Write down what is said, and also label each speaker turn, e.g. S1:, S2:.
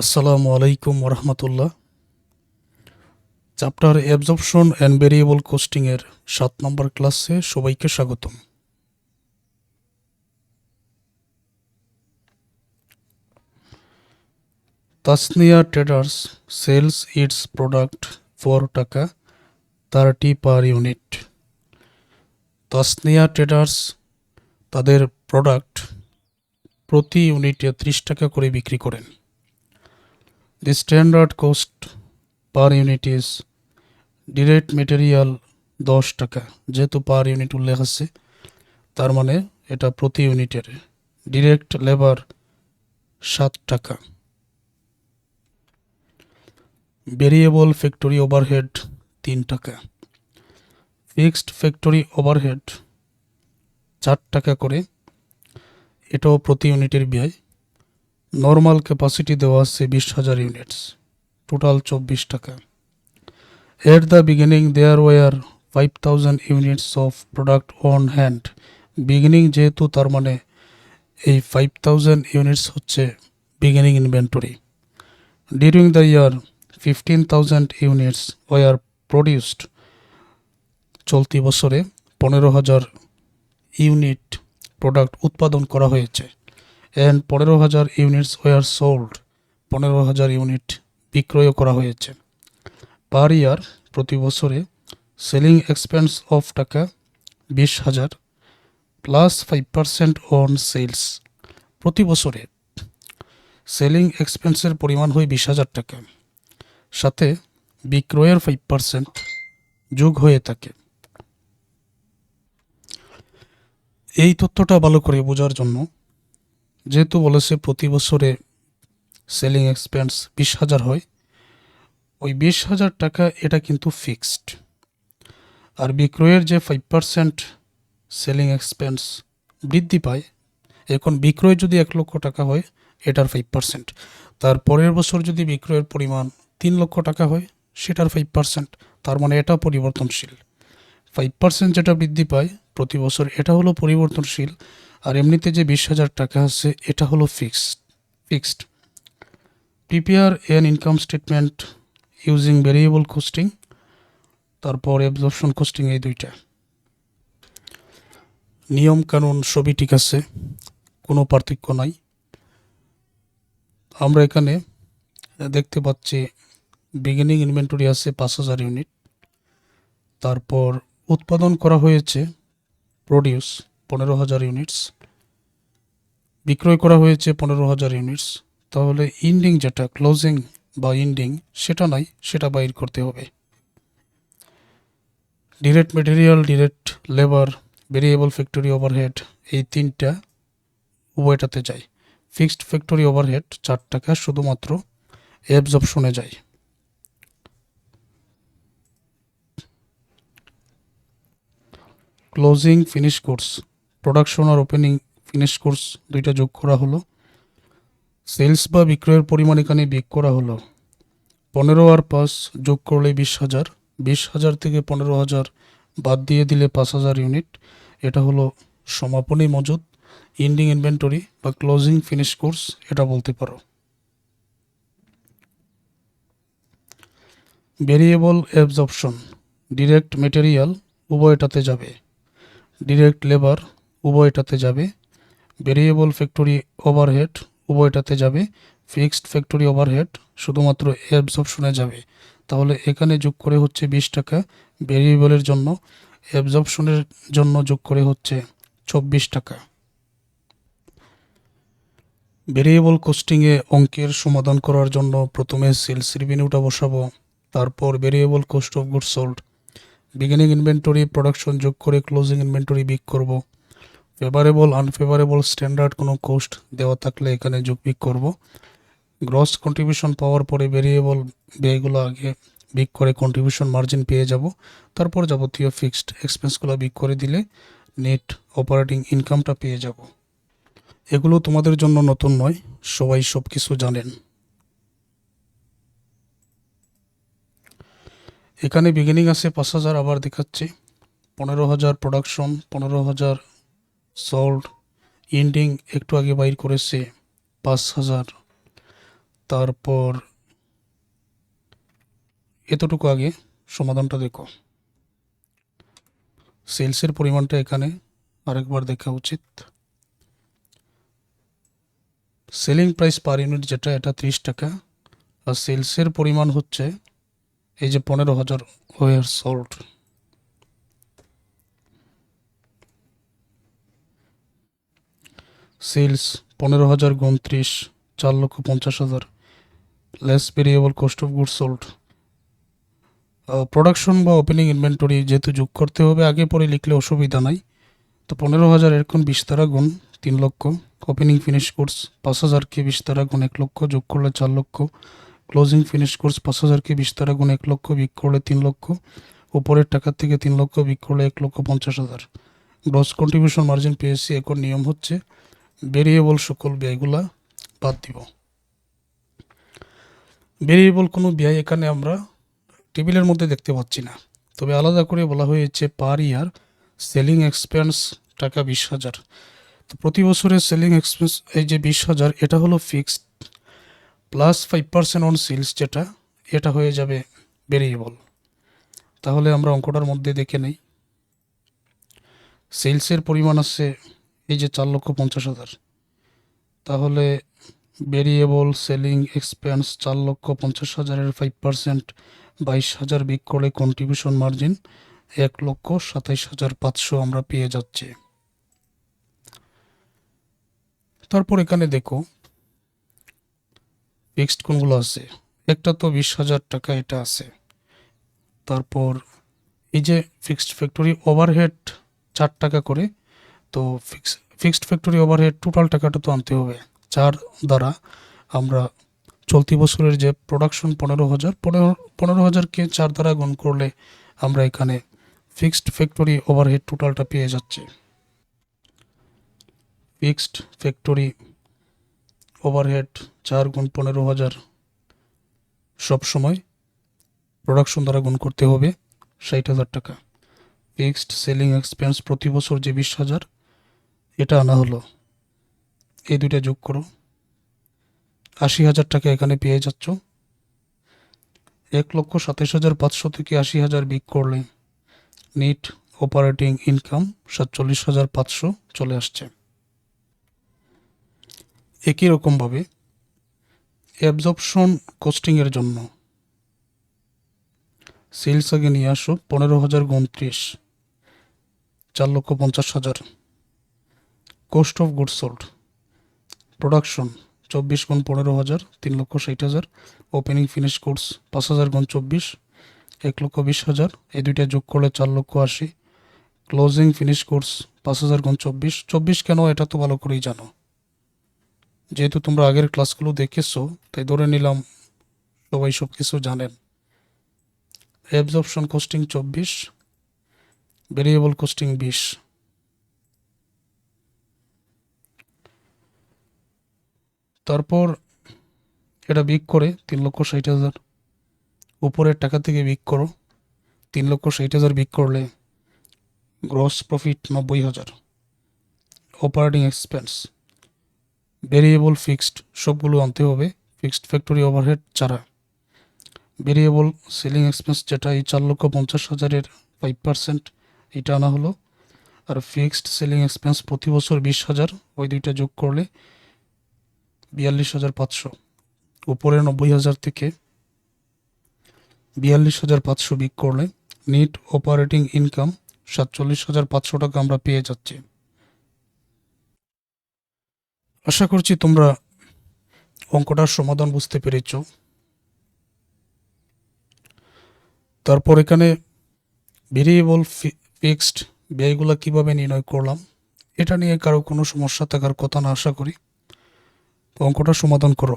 S1: আসসালামু আলাইকুম ওরহমতুল্লাহ। চ্যাপ্টার অ্যাবজর্পশন অ্যান্ড ভেরিয়েবল কোস্টিংয়ের সাত নম্বর ক্লাসে সবাইকে স্বাগতম। Tasnia traders sells its product four টাকা thirty per unit. Tasnia traders তাদের প্রোডাক্ট প্রতি ইউনিটে ত্রিশ টাকা করে বিক্রি করেন। The standard cost per unit is direct material দশ টাকা। যেহেতু পার ইউনিট উল্লেখ আছে, তার মানে এটা প্রতি ইউনিটের ডিরেক্ট লেবার সাত টাকা। ভেরিয়েবল ফ্যাক্টরি ওভারহেড তিন টাকা। ফিক্সড ফ্যাক্টরি ওভারহেড চার টাকা করে, এটাও প্রতি ইউনিটের ব্যয়। নর্মাল ক্যাপাসিটি দেওয়া আছে বিশ হাজার ইউনিটস টোটাল চব্বিশ টাকা। At the beginning there were five thousand units of product on hand beginning যেহেতু, তার মানে এই ফাইভ থাউজেন্ড ইউনিটস হচ্ছে beginning inventory during the year fifteen thousand units were produced চলতি বছরে পনেরো হাজার ইউনিট প্রোডাক্ট উৎপাদন করা হয়েছে। অ্যান্ড পনেরো হাজার ইউনিটস ওয়ার সোল্ড পনেরো হাজার ইউনিট বিক্রয় করা হয়েছে। পার ইয়ার প্রতি বছরে সেলিং এক্সপেন্স অফ টাকা বিশ হাজার plus five percent on sales প্রতি বছরে সেলিং এক্সপেন্সের পরিমাণ হয় বিশ হাজার টাকা। সাথে বিক্রয়ের ফাইভ পার্সেন্ট যোগ হয়ে থাকে। এই তথ্যটা ভালো করে বোঝার জন্য যেহেতু বলেছে প্রতি বছরে সেলিং এক্সপেন্স বিশ হাজার হয়, ওই বিশ হাজার টাকা এটা কিন্তু ফিক্সড আর বিক্রয়ের যে ফাইভ পার্সেন্ট সেলিং এক্সপেন্স বৃদ্ধি পায়, এখন বিক্রয় যদি এক লক্ষ টাকা হয়, এটার ফাইভ পার্সেন্ট তার পরের বছর যদি বিক্রয়ের পরিমাণ তিন লক্ষ টাকা হয়, সেটার ফাইভ পার্সেন্ট তার মানে এটা পরিবর্তনশীল। ফাইভ পার্সেন্ট যেটা বৃদ্ধি পায় প্রতি বছর, এটা হলো পরিবর্তনশীল। আর এমনিতে যে বিশ হাজার টাকা আছে, এটা হলো fixed fixed prepare an income statement using variable costing তারপর অ্যাবজর্পশন কোস্টিং এই দুইটা। নিয়ম কানুন সবই ঠিক আছে, কোনো পার্থক্য নাই। আমরা এখানে দেখতে পাচ্ছি বিগিনিং ইনভেন্টরি আছে পাঁচ হাজার ইউনিট তারপর উৎপাদন করা হয়েছে প্রডিউস পনেরো হাজার ইউনিটস। বিক্রয় করা হয়েছে পনেরো হাজার ইউনিটস। তাহলে ইন্ডিং যেটা ক্লোজিং বা ইন্ডিং সেটা নাই, সেটা বাইর করতে হবে। Direct material direct labour variable factory overhead এই তিনটা উভয়টাতে যায়। ফিক্সড ফ্যাক্টরি ওভারহেড চার টাকা শুধুমাত্র অ্যাবস অপশনে যায়। ক্লোজিং ফিনিশ কোর্স প্রোডাকশন আর ওপেনিং ফিনিশ কোর্স দুইটা যোগ করা হলো। সেলস বা বিক্রয়ের পরিমাণ এখানে বিয়োগ করা হলো। পনেরো আর পাঁচ যোগ করলে বিশ হাজার। বিশ হাজার থেকে পনেরো হাজার বাদ দিয়ে দিলে পাঁচ হাজার ইউনিট এটা হলো সমাপনী মজুদ ইন্ডিং ইনভেন্টরি বা ক্লোজিং ফিনিশ কোর্স এটা বলতে পারো। ভেরিয়েবল অ্যাবজর্পশন ডিরেক্ট মেটেরিয়াল উভয়টাতে যাবে। ডিরেক্ট লেবার উভয়টাতে যাবে। ভেরিয়েবল ফ্যাক্টরি ওভারহেড উভয়টাতে যাবে। ফিক্সড ফ্যাক্টরি ওভারহেড শুধুমাত্র অ্যাবজর্পশনে যাবে। তাহলে এখানে যোগ করে হচ্ছে বিশ টাকা। ভেরিয়েবলের জন্য অ্যাবজর্পশনের জন্য যোগ করে হচ্ছে চব্বিশ টাকা। ভেরিয়েবল কোস্টিংয়ে অঙ্কের সমাধান করার জন্য প্রথমে সেলস রিভিনিউটা বসাবো। তারপর variable cost of good sold beginning inventory production যোগ করে ক্লোজিং ইনভেন্টরি বিক করব। ফেভারেবল আনফেভারেবল স্ট্যান্ডার্ড কোনো কোস্ট দেওয়া থাকলে এখানে যোগ বিক করব। গ্রস কন্ট্রিবিউশন পাওয়ার পরে ভেরিয়েবল ব্যয়গুলো আগে বিক করে কন্ট্রিবিউশন মার্জিন পেয়ে যাব। তারপর যাবতীয় ফিক্সড এক্সপেন্সগুলো বিক করে দিলে নেট অপারেটিং ইনকামটা পেয়ে যাব। এগুলো তোমাদের জন্য নতুন নয়, সবাই সব কিছু জানেন। এখানে বিগিনিং আছে পাঁচ হাজার, আবার দেখাচ্ছি। পনেরো হাজার প্রোডাকশন পনেরো হাজার সোল্ড ইন্ডিং একটু আগে বাইর করেছে পাঁচ হাজার। তারপর এতটুকু আগে, সমাধানটা দেখো। সেলসের পরিমাণটা এখানে আরেকবার দেখা উচিত। সেলিং প্রাইস পার ইউনিট যেটা, এটা ত্রিশ টাকা। আর সেলসের পরিমাণ হচ্ছে এই যে পনেরো হাজার ওয়ার সোল্ড সেলস, পনেরো হাজার উনত্রিশ, চার লক্ষ পঞ্চাশ হাজার। Less variable cost of good sold production বা ওপেনিং ইনভেন্টরি যেহেতু যোগ করতে হবে, আগে পরে লিখলে অসুবিধা নাই। তো পনেরো হাজার এরকম বিশ তারা গুণ তিন লক্ষ। ওপেনিং ফিনিশ কোর্স পাঁচ হাজারকে বিশ তারা গুণ এক লক্ষ, যোগ করলে চার লক্ষ। ক্লোজিং ফিনিশ কোর্স পাঁচ হাজারকে বিশ তারা গুণ এক লক্ষ, বিক করলে তিন লক্ষ। উপরের টাকার থেকে তিন লক্ষ, বিক করলে এক লক্ষ পঞ্চাশ হাজার। গ্রস কন্ট্রিবিউশন মার্জিন পেয়েছি, এখন নিয়ম হচ্ছে ভেরিয়েবল সকল ব্যয়গুলা বাদ দিব। ভেরিয়েবল কোনো ব্যয় এখানে আমরা টেবিলের মধ্যে দেখতে পাচ্ছি না। তবে আলাদা করে বলা হয়েছে পার ইয়ার সেলিং এক্সপেন্স টাকা বিশ হাজার। তো প্রতি বছরের সেলিং এক্সপেন্স এই যে বিশ হাজার, এটা হলো fixed plus five percent on sales যেটা, এটা হয়ে যাবে ভেরিয়েবল তাহলে আমরা অঙ্কটার মধ্যে দেখে নেই। সেলসের পরিমাণ আছে এই যে চার লক্ষ পঞ্চাশ হাজার। তাহলে ভেরিয়েবল সেলিং এক্সপেন্স চার লক্ষ পঞ্চাশ হাজারের ফাইভ পার্সেন্ট বাইশ হাজার বিক করে কন্ট্রিবিউশন মার্জিন এক লক্ষ সাতাইশ হাজার পাঁচশো আমরা পেয়ে যাচ্ছি। তারপর এখানে দেখো ফিক্সড কোনগুলো আছে? একটা তো বিশ হাজার টাকা এটা আছে। তারপর এই যে ফিক্সড ফ্যাক্টরি ওভারহেড চার টাকা করে তো fix fixed factory overhead total টাকাটা তো আনতে হবে। চার দ্বারা আমরা চলতি বছরের যে প্রোডাকশন পনেরো হাজার, পনেরো পনেরো হাজারকে চার দ্বারা গুণ করলে আমরা এখানে ফিক্সড ফ্যাক্টরি ওভারহেড টোটালটা পেয়ে যাচ্ছি। ফিক্সড ফ্যাক্টরি ওভারহেড চার গুণ পনেরো হাজার, সব সময় প্রোডাকশন দ্বারা গুণ করতে হবে ষাট হাজার টাকা। ফিক্সড সেলিং এক্সপেন্স প্রতি বছর যে বিশ হাজার এটা আনা হলো। এই দুইটা যোগ করো। আশি হাজার টাকা এখানে পেয়ে যাচ্ছ। এক লক্ষ সাতাশ হাজার পাঁচশো থেকে আশি হাজার বিক করলে নিট অপারেটিং ইনকাম সাতচল্লিশ হাজার পাঁচশো চলে আসছে। একই রকমভাবে অ্যাবজর্পশন কোস্টিংয়ের জন্য সেলস আগে নিয়ে আসো পনেরো হাজার উনত্রিশ চার লক্ষ পঞ্চাশ হাজার। Cost of good sold. Production, চব্বিশ গুণ পনেরো হাজার, তিন লক্ষ ষাট হাজার। ওপেনিং ফিনিশ কোর্স, পাঁচ হাজার গুণ চব্বিশ, এক লক্ষ বিশ হাজার। এই দুইটা যোগ করলে চার লক্ষ আশি। ক্লোজিং ফিনিশ কোর্স, পাঁচ হাজার গুণ চব্বিশ। চব্বিশ কেন? এটা তো ভালো করেই জানো। যেহেতু তোমরা আগের ক্লাসগুলো দেখেছ, তাই ধরে নিলাম সবাই সব কিছু জানেন। অ্যাবজর্পশন কোস্টিং চব্বিশ ভেরিয়েবল কোস্টিং বিশ। তারপর এটা বিক করে তিন লক্ষ ষাট হাজার। উপরের টাকা থেকে বিক করো। তিন লক্ষ ষাট হাজার বিক করলে গ্রস প্রফিট নব্বই হাজার। অপারেটিং এক্সপেন্স ভেরিয়েবল ফিক্সড সবগুলো আনতে হবে। ফিক্সড ফ্যাক্টরি ওভারহেড ছাড়া। ভেরিয়েবল সেলিং এক্সপেন্স যেটা, এই চার লক্ষ পঞ্চাশ হাজারের ফাইভ পার্সেন্ট এটা আনা হলো। আর ফিক্সড সেলিং এক্সপেন্স প্রতি বছর বিশ হাজার, ওই দুইটা যোগ করলে বিয়াল্লিশ হাজার পাঁচশো। উপরে নব্বই হাজার থেকে বিয়াল্লিশ হাজার পাঁচশো বিক করলে নিট অপারেটিং ইনকাম সাতচল্লিশ হাজার পাঁচশো টাকা আমরা পেয়ে যাচ্ছি। আশা করছি তোমরা অঙ্কটার সমাধান বুঝতে পেরেছ। তারপর এখানে ভেরিয়েবল ফিক্সড ব্যয়গুলো কীভাবে নির্ণয় করলাম, এটা নিয়ে কারও কোনো সমস্যা থাকার কথা না, আশা করি। অঙ্কটা সমাধান করো।